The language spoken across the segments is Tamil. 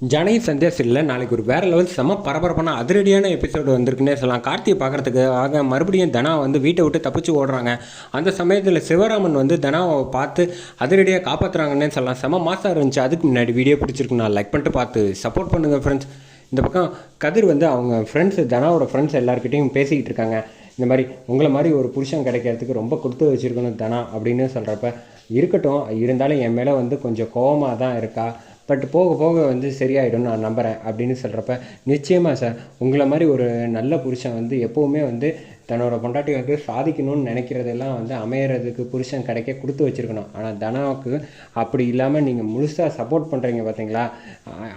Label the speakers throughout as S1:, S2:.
S1: ஜனகி சந்தேஷ் இல்லை நாளைக்கு ஒரு வேறு லெவல் செம பரபரப்பான அதிரடியான எபிசோடு வந்திருக்குன்னே சொல்லலாம். கார்த்தியை பார்க்குறதுக்காக மறுபடியும் தனா வந்து வீட்டை விட்டு தப்பிச்சு ஓடுறாங்க. அந்த சமயத்தில் சிவராமன் வந்து தனாவை பார்த்து அதிரடியாக காப்பாற்றுறாங்கன்னே சொல்லலாம். செம மாதம் இருந்துச்சு. அதுக்கு முன்னாடி வீடியோ பிடிச்சிருக்கு. நான் லைக் பண்ணிட்டு பார்த்து சப்போர்ட் பண்ணுங்கள் ஃப்ரெண்ட்ஸ் இந்த பக்கம் கதிர் வந்து அவங்க ஃப்ரெண்ட்ஸ் தனாவோட ஃப்ரெண்ட்ஸ் எல்லாருக்கிட்டையும் பேசிக்கிட்டு இருக்காங்க. இந்த மாதிரி உங்களை மாதிரி ஒரு புருஷன் கிடைக்கிறதுக்கு ரொம்ப கொடுத்து வச்சுருக்கணும் தனா அப்படின்னு சொல்கிறப்ப இருக்கட்டும். இருந்தாலும் என் மேலே வந்து கொஞ்சம் கோவமாக தான் இருக்கா? பட் போக போக வந்து சரியாயிடும் நான் நம்புகிறேன் அப்படின்னு சொல்கிறப்ப நிச்சயமாக சார் உங்களை மாதிரி ஒரு நல்ல புருஷன் வந்து எப்போவுமே வந்து தன்னோட பொண்டாட்டி வந்து சாதிக்கணும்னு நினைக்கிறதெல்லாம் வந்து அமையறதுக்கு புருஷன் கிடைக்க கொடுத்து வச்சுருக்கணும். ஆனால் தனாவுக்கு அப்படி இல்லாமல் நீங்கள் முழுசாக சப்போர்ட் பண்ணுறீங்க பார்த்தீங்களா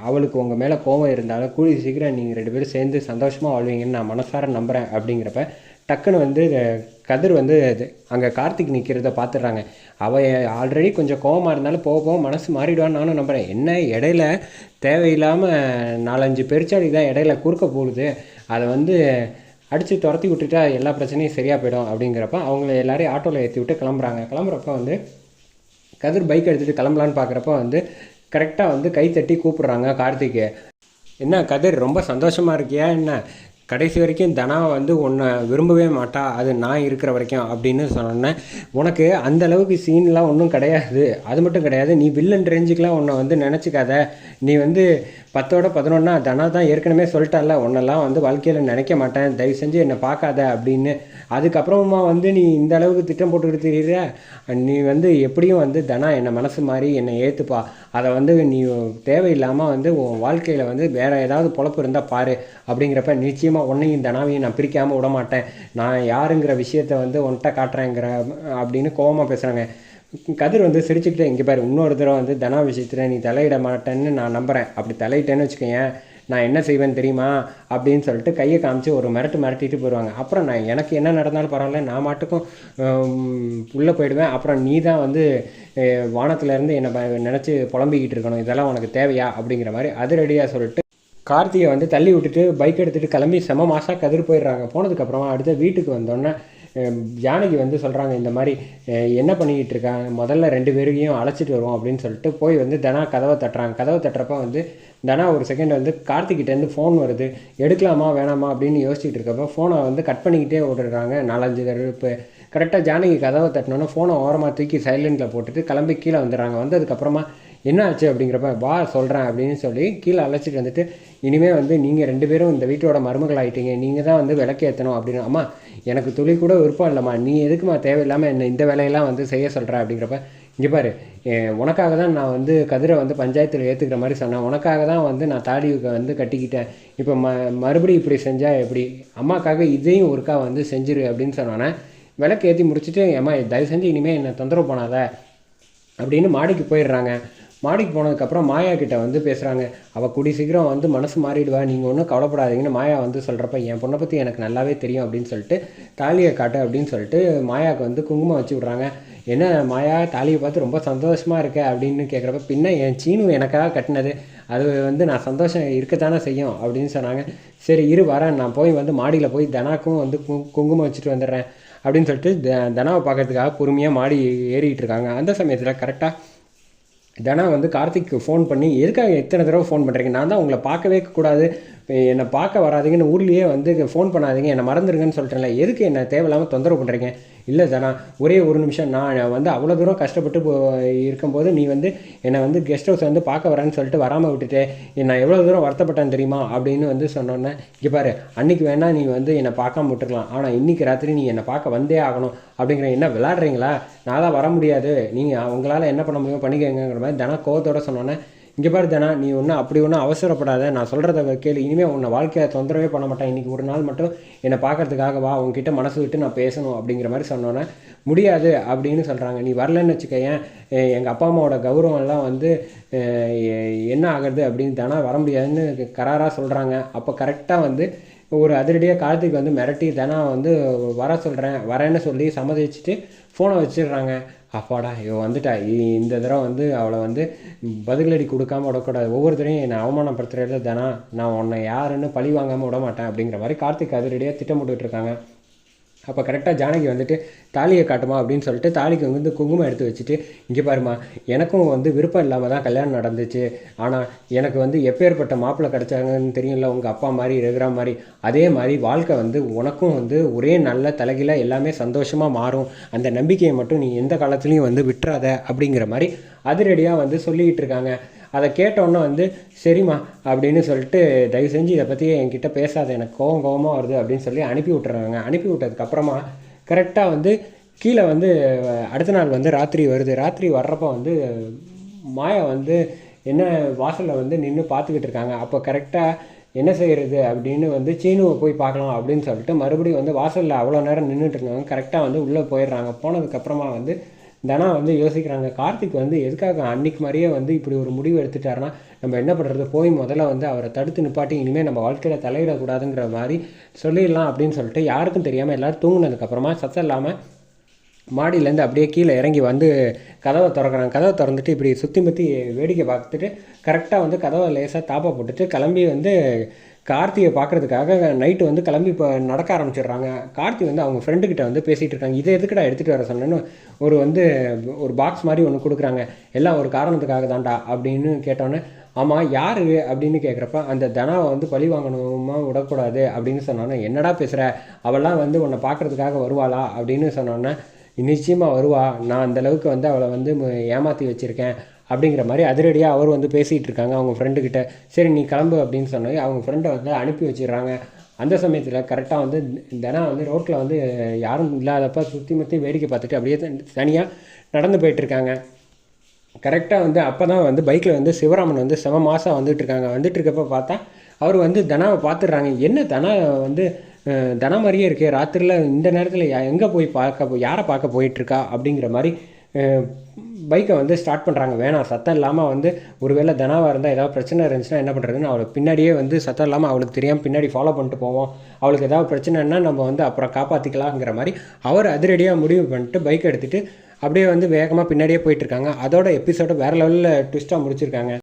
S1: அவளுக்கு உங்கள் மேலே கோவம் இருந்தாலும் கூடி சீக்கிரம் நீங்கள் ரெண்டு பேரும் சேர்ந்து சந்தோஷமாக வாழ்வீங்கன்னு நான் மனசார நம்புகிறேன் அப்படிங்கிறப்ப டக்குன்னு வந்து கதிர் வந்து அங்கே கார்த்திக் நிற்கிறத பார்த்துடுறாங்க அவ ஆல்ரெடி கொஞ்சம் கோவமாக இருந்தாலும் போக போக மனசு மாறிடுவான்னு நானும் நம்புகிறேன் என்ன இடையில தேவையில்லாமல் நாலஞ்சு பெருச்சாடி தான் இடையில குறுக்க போகுது. அதை வந்து அடித்து துரத்தி விட்டுட்டா எல்லா பிரச்சனையும் சரியாக போயிடும் அப்படிங்கிறப்ப அவங்கள எல்லாரையும் ஆட்டோவில் ஏற்றி விட்டு கிளம்புறாங்க. கிளம்புறப்ப வந்து கதிர் பைக் எடுத்துகிட்டு கிளம்பலான்னு பார்க்குறப்ப வந்து கரெக்டாக வந்து கை தட்டி கூப்பிட்றாங்க கார்த்திக்கு. என்ன கதிர் ரொம்ப சந்தோஷமாக இருக்கியா? என்ன? கடைசி வரைக்கும் தனா வந்து உன்னை விரும்பவே மாட்டா அது நான் இருக்கிற வரைக்கும் அப்படின்னு சொன்னேன் உனக்கு அந்த அளவுக்கு சீன்லாம் ஒன்றும் கிடையாது. அது மட்டும் கிடையாது. நீ வில்லன் ரேஞ்சுக்கெலாம் உன்னை வந்து நினச்சிக்காத. நீ வந்து பத்தோட பதினொன்னா தனா தான் ஏற்கனவே சொல்லிட்டால உன்னெல்லாம் வந்து வாழ்க்கையில் நினைக்க மாட்டேன். தயவு செஞ்சு என்னை பார்க்காத அப்படின்னு. அதுக்கப்புறமா வந்து நீ இந்த அளவுக்கு திட்டம் போட்டுக்கிட்டு தெரியுற நீ வந்து எப்படியும் வந்து தனா என்னை மனசு மாதிரி என்னை ஏற்றுப்பா அதை வந்து நீ தேவையில்லாமல் வந்து உன் வாழ்க்கையில் வந்து வேறு ஏதாவது பொழப்பு இருந்தால் பாரு. அப்படிங்கிறப்ப நிச்சயம் நிச்சயமாக உன்னையும் தனாவையும் நான் பிரிக்காமல் விட மாட்டேன் நான் யாருங்கிற விஷயத்த வந்து உன்கிட்ட காட்டுறேங்கிற அப்படின்னு கோபமாக பேசுகிறாங்க கதிர் வந்து சிரிச்சுக்கிட்டே இங்கே பாரு இன்னொரு தடவை வந்து தனா விஷயத்தில் நீ தலையிட மாட்டேன்னு நான் நம்புகிறேன் அப்படி தலையிட்டேன்னு வச்சுக்கோயேன் நான் என்ன செய்வேன் தெரியுமா? அப்படின்னு சொல்லிட்டு கையை காமிச்சு ஒரு மிரட்டு மிரட்டிட்டு போயிடுவாங்க அப்புறம் நான் எனக்கு என்ன நடந்தாலும் பரவாயில்ல நான் மாட்டுக்கும் உள்ளே போயிடுவேன். அப்புறம் நீ தான் வந்து வானத்துலேருந்து என்னை நினச்சி புலம்பிக்கிட்டு இருக்கணும். இதெல்லாம் உனக்கு தேவையா? அப்படிங்கிற மாதிரி அது ரெடியாக சொல்லிட்டு கார்த்தியை வந்து தள்ளி விட்டுட்டு பைக் எடுத்துகிட்டு கிளம்பி செம மாசாக கதிர் போயிடுறாங்க. போனதுக்கப்புறமா அடுத்த வீட்டுக்கு வந்தோடனே ஜானகி வந்து சொல்கிறாங்க இந்த மாதிரி என்ன பண்ணிக்கிட்டு இருக்காங்க முதல்ல ரெண்டு பேரையும் அழைச்சிட்டு வருவோம் அப்படின்னு சொல்லிட்டு போய் வந்து தனா கதவை தட்டுறாங்க. கதவை தட்டுறப்ப வந்து தனா ஒரு செகண்ட் வந்து கார்த்திகிட்டேருந்து ஃபோன் வருது. எடுக்கலாமா வேணாமா? அப்படின்னு யோசிச்சுட்டு இருக்கப்போ ஃபோனை வந்து கட் பண்ணிக்கிட்டே ஓடுறாங்க. நாலஞ்சு தடவை இப்போ கரெக்டாக ஜானகி கதவை தட்டினோன்னே ஃபோனை ஓரமாக தூக்கி சைலண்டில் போட்டுட்டு கிளம்பி கீழே வந்துடுறாங்க. வந்ததுக்கப்புறமா என்ன ஆச்சு அப்படிங்கிறப்ப வா சொல்கிறேன் அப்படின்னு சொல்லி கீழே அழைச்சிட்டு வந்துட்டு இனிமேல் வந்து நீங்கள் ரெண்டு பேரும் இந்த வீட்டோட மருமகள் ஆகிட்டீங்க நீங்கள் தான் வந்து விளக்கேற்றணும் அப்படின்னு. அம்மா எனக்கு துளி கூட விருப்பம் இல்லைம்மா. நீ எதுக்குமா தேவையில்லாமல் என்ன இந்த வேலையெல்லாம் வந்து செய்ய சொல்கிற அப்படிங்கிறப்ப இங்கே பாரு உனக்காக தான் நான் வந்து கதிரை வந்து பஞ்சாயத்தில் ஏற்றுக்கிற மாதிரி சொன்னேன். உனக்காக தான் வந்து நான் தாடி வந்து கட்டிக்கிட்டேன். இப்போ ம மறுபடியும் இப்படி செஞ்சால் எப்படி? அம்மாக்காக இதையும் ஒருக்கா வந்து செஞ்சிரு அப்படின்னு சொன்னோன்னே விளக்கு ஏற்றி முடிச்சுட்டு ஏம்மா தயவு செஞ்சு இனிமேல் என்னை தொந்தரவு பண்ணாத அப்படின்னு மாடிக்கு போயிடுறாங்க. மாடிக்கு போனதுக்கப்புறம் மாயா கிட்ட வந்து பேசுகிறாங்க அவள் கூடி சீக்கிரம் வந்து மனசு மாறிடுவா. நீங்கள் ஒன்றும் கவலைப்படாதீங்கன்னு மாயா வந்து சொல்கிறப்ப என் பொண்ணை பற்றி எனக்கு நல்லாவே தெரியும் அப்படின்னு சொல்லிட்டு தாலியை காட்டு அப்படின்னு சொல்லிட்டு மாயாவுக்கு வந்து குங்குமம் வச்சு விட்றாங்க. என்ன மாயா தாலியை பார்த்து ரொம்ப சந்தோஷமாக இருக்க? அப்படின்னு கேட்குறப்ப பின்ன என் சீனு எனக்காக கட்டினது. அது வந்து நான் சந்தோஷம் இருக்கத்தானே செய்யும்? அப்படின்னு சொன்னாங்க. சரி இரு வரேன். நான் போய் வந்து மாடியில் போய் தனாக்கும் வந்து கு- குங்குமம் வச்சுட்டு வந்துடுறேன். அப்படின்னு சொல்லிட்டு த- தனாவை பார்க்கறதுக்காக பொறுமையாக மாடி ஏறிட்டு இருக்காங்க. அந்த சமயத்தில் கரெக்டாக தனா வந்து கார்த்திக்கு ஃபோன் பண்ணி எதுக்காக எத்தனை தடவை ஃபோன் பண்ணுறீங்க நான் தான் உங்களை பார்க்கவே கூடாது. என்னை பார்க்க வராதிங்கன்னு ஊர்லேயே வந்து ஃபோன் பண்ணாதீங்க என்னை மறந்துடுங்கன்னு சொல்லிட்டேன்ல. எதுக்கு என்னை தேவையில்லாமல் தொந்தரவு பண்ணுறீங்க இல்லை தனா ஒரே ஒரு நிமிஷம் நான் வந்து அவ்வளோ தூரம் கஷ்டப்பட்டு போ இருக்கும்போது நீ வந்து என்னை வந்து கெஸ்ட் ஹவுஸ் வந்து பார்க்க வரேன்னு சொல்லிட்டு வராமல் விட்டுட்டு நான் எவ்வளோ தூரம் வருத்தப்பட்டேன் தெரியுமா? அப்படின்னு வந்து சொன்னோன்னே இங்கே பாரு அன்னைக்கு வேணால் நீ வந்து என்னை பார்க்காம விட்டுருக்கலாம் ஆனால் இன்றைக்கி ராத்திரி நீ என்னை பார்க்க வந்தே ஆகணும். அப்படிங்கிற என்ன விளாட்றீங்களா நான் தான் வர முடியாது. நீங்கள் உங்களால் என்ன பண்ண முடியும் பண்ணிக்கங்கிற மாதிரி தானே கோவத்தோடு சொன்னோன்னே இங்கே பாரு தானா நீ ஒன்றும் அப்படி ஒன்றும் அவசரப்படாத. நான் சொல்கிறத கேளு. இனிமேல் உன்னை வாழ்க்கையை தொந்தரவே பண்ண மாட்டேன். இன்றைக்கி ஒரு நாள் மட்டும் என்னை பார்க்கறதுக்காக வா. உங்ககிட்ட மனசு விட்டு நான் பேசணும் அப்படிங்கிற மாதிரி சொன்னோன்னே முடியாது அப்படின்னு சொல்கிறாங்க நீ வரலன்னு வச்சுக்கயேன். எங்கள் அப்பா அம்மாவோட கௌரவம்லாம் வந்து என்ன ஆகிறது அப்படின்னு தானே வர முடியாதுன்னு கராராக சொல்கிறாங்க அப்போ கரெக்டாக வந்து ஒரு அதிரடியாக கார்த்திக் வந்து மிரட்டி தானே வந்து வர சொல்கிறேன் வரேன்னு சொல்லி சம்மதிச்சுட்டு ஃபோனை வச்சிடுறாங்க. அப்பாடா இவ வந்துட்டா. இ- இந்த தடவை வந்து அவளை வந்து பதிலடி கொடுக்காம விடக்கூடாது. ஒவ்வொரு தடையும் என்னை அவமானப்படுத்துறதுல தானா நான் உன்னை யாருன்னு பழி வாங்காமல் விட மாட்டேன் அப்படிங்கிற மாதிரி கார்த்திக் அதிரடியாக திட்டமிட்டுட்டு இருக்காங்க. அப்போ கரெக்டாக ஜானகி வந்துட்டு தாலியை காட்டுமா அப்படின்னு சொல்லிட்டு தாலிக்கு வந்து குங்குமம் எடுத்து வச்சுட்டு இங்கே பாருமா எனக்கும் வந்து விருப்பம் இல்லாமல் தான் கல்யாணம் நடந்துச்சு. ஆனால் எனக்கு வந்து எப்பேற்பட்ட மாப்பிள்ளை கிடச்சாங்கன்னு தெரியும்ல உங்கள் அப்பா மாதிரி இருக்கிற மாதிரி அதே மாதிரி வாழ்க்கை வந்து உனக்கும் வந்து ஒரே நல்ல தலைகீழ எல்லாமே சந்தோஷமாக மாறும். அந்த நம்பிக்கையை மட்டும் நீ எந்த காலத்துலேயும் வந்து விட்டுறாத அப்படிங்கிற மாதிரி அதிரடியாக வந்து சொல்லிக்கிட்டு இருக்காங்க. அதை கேட்டோன்னே வந்து சரிம்மா அப்படின்னு சொல்லிட்டு தயவு செஞ்சு இதை பற்றி என்கிட்ட பேசாத எனக்கு கோவம் கோவமாக வருது அப்படின்னு சொல்லி அனுப்பி விட்டுறாங்க. அனுப்பி விட்டதுக்கப்புறமா கரெக்டாக வந்து கீழே வந்து அடுத்த நாள் வந்து ராத்திரி வருது. ராத்திரி வர்றப்போ வந்து மாயா வந்து என்ன வாசலில் வந்து நின்று பார்த்துக்கிட்டு இருக்காங்க. அப்போ கரெக்டாக என்ன செய்கிறது அப்படின்னு வந்து சீனுவை போய் பார்க்கலாம் அப்படின்னு சொல்லிட்டு மறுபடியும் வந்து வாசலில் அவ்வளோ நேரம் நின்றுட்டு இருந்தவங்க கரெக்டாக வந்து உள்ளே போயிடுறாங்க. போனதுக்கப்புறமா வந்து தனா வந்து யோசிக்கிறாங்க கார்த்திக் வந்து எதுக்காக அன்னைக்கு மாதிரியே வந்து இப்படி ஒரு முடிவு எடுத்துட்டாருன்னா நம்ம என்ன பண்ணுறது போய் முதல்ல வந்து அவரை தடுத்து நிப்பாட்டி இனிமேல் நம்ம வாழ்க்கையில் தலையிடக்கூடாதுங்கிற மாதிரி சொல்லிடலாம் அப்படின்னு சொல்லிட்டு யாருக்கும் தெரியாமல் எல்லோரும் தூங்கினதுக்கப்புறமா சத்தம் இல்லாமல் மாடியிலேருந்து அப்படியே கீழே இறங்கி வந்து கதவை திறக்கிறாங்க. கதவை திறந்துட்டு இப்படி சுற்றி முற்றி வேடிக்கை பார்த்துட்டு கரெக்டாக வந்து கதவை லேசாக தாப்பா போட்டுட்டு கிளம்பி வந்து கார்த்தியை பார்க்குறதுக்காக நைட்டு வந்து கிளம்பி இப்போ நடக்க ஆரம்பிச்சிடுறாங்க. கார்த்தி வந்து அவங்க ஃப்ரெண்டுக்கிட்ட வந்து பேசிகிட்டு இருக்காங்க. இதை எதுக்குடா எடுத்துகிட்டு வர சொன்னேன்னு ஒரு வந்து ஒரு பாக்ஸ் மாதிரி ஒன்று கொடுக்குறாங்க. எல்லாம் ஒரு காரணத்துக்காக தான்டா அப்படின்னு கேட்டோன்னே ஆமாம் யார்? அப்படின்னு கேட்குறப்ப அந்த தனாவை வந்து பழி வாங்கணுமா விடக்கூடாது அப்படின்னு சொன்னோன்னே என்னடா பேசுகிற அவள்லாம் வந்து உன்னை பார்க்குறதுக்காக வருவாளா? அப்படின்னு சொன்னோன்னே நிச்சயமாக வருவா. நான் அந்தளவுக்கு வந்து அவளை வந்து ஏமாற்றி வச்சுருக்கேன். அப்படிங்கிற மாதிரி அதிரடியாக அவர் வந்து பேசிகிட்டு இருக்காங்க. அவங்க ஃப்ரெண்டுக்கிட்ட சரி நீ கிளம்பு அப்படின்னு சொன்னோம் அவங்க ஃப்ரெண்டை வந்து அனுப்பி வச்சிடுறாங்க. அந்த சமயத்தில் கரெக்டாக வந்து தினம் வந்து ரோட்டில் வந்து யாரும் இல்லாதப்ப சுற்றி முற்றி வேடிக்கை பார்த்துட்டு அப்படியே தனியாக நடந்து போயிட்டுருக்காங்க கரெக்டாக வந்து அப்போ தான் வந்து பைக்கில் வந்து சிவராமன் வந்து செம மாதம் வந்துட்டு இருக்காங்க. வந்துட்டு இருக்கப்போ பார்த்தா அவர் வந்து தனாவை பார்த்துடுறாங்க. என்ன தனா வந்து தன மாதிரியே இருக்குது ராத்திரியில் இந்த நேரத்தில் எங்கே போய் பார்க்க யாரை பார்க்க போயிட்டுருக்கா அப்படிங்கிற மாதிரி பைக்கை வந்து ஸ்டார்ட் பண்ணுறாங்க வேணாம். சத்தம் இல்லாமல் வந்து ஒருவேளை தனாவாக இருந்தால் ஏதாவது பிரச்சனை இருந்துச்சுன்னா என்ன பண்ணுறதுன்னு அவளுக்கு பின்னாடியே வந்து சத்தம் இல்லாமல் அவளுக்கு தெரியாமல் பின்னாடி ஃபாலோ பண்ணிட்டு போவோம். அவளுக்கு ஏதாவது பிரச்சனைன்னா நம்ம வந்து அப்புறம் காப்பாற்றிக்கலாங்கிற மாதிரி அவர் அதிரடியாக முடிவு பண்ணிட்டு பைக் எடுத்துகிட்டு அப்படியே வந்து வேகமாக பின்னாடியே போயிட்டுருக்காங்க அதோட எபிசோட வேறு லெவலில் ட்விஸ்ட்டாக முடிச்சிருக்காங்க.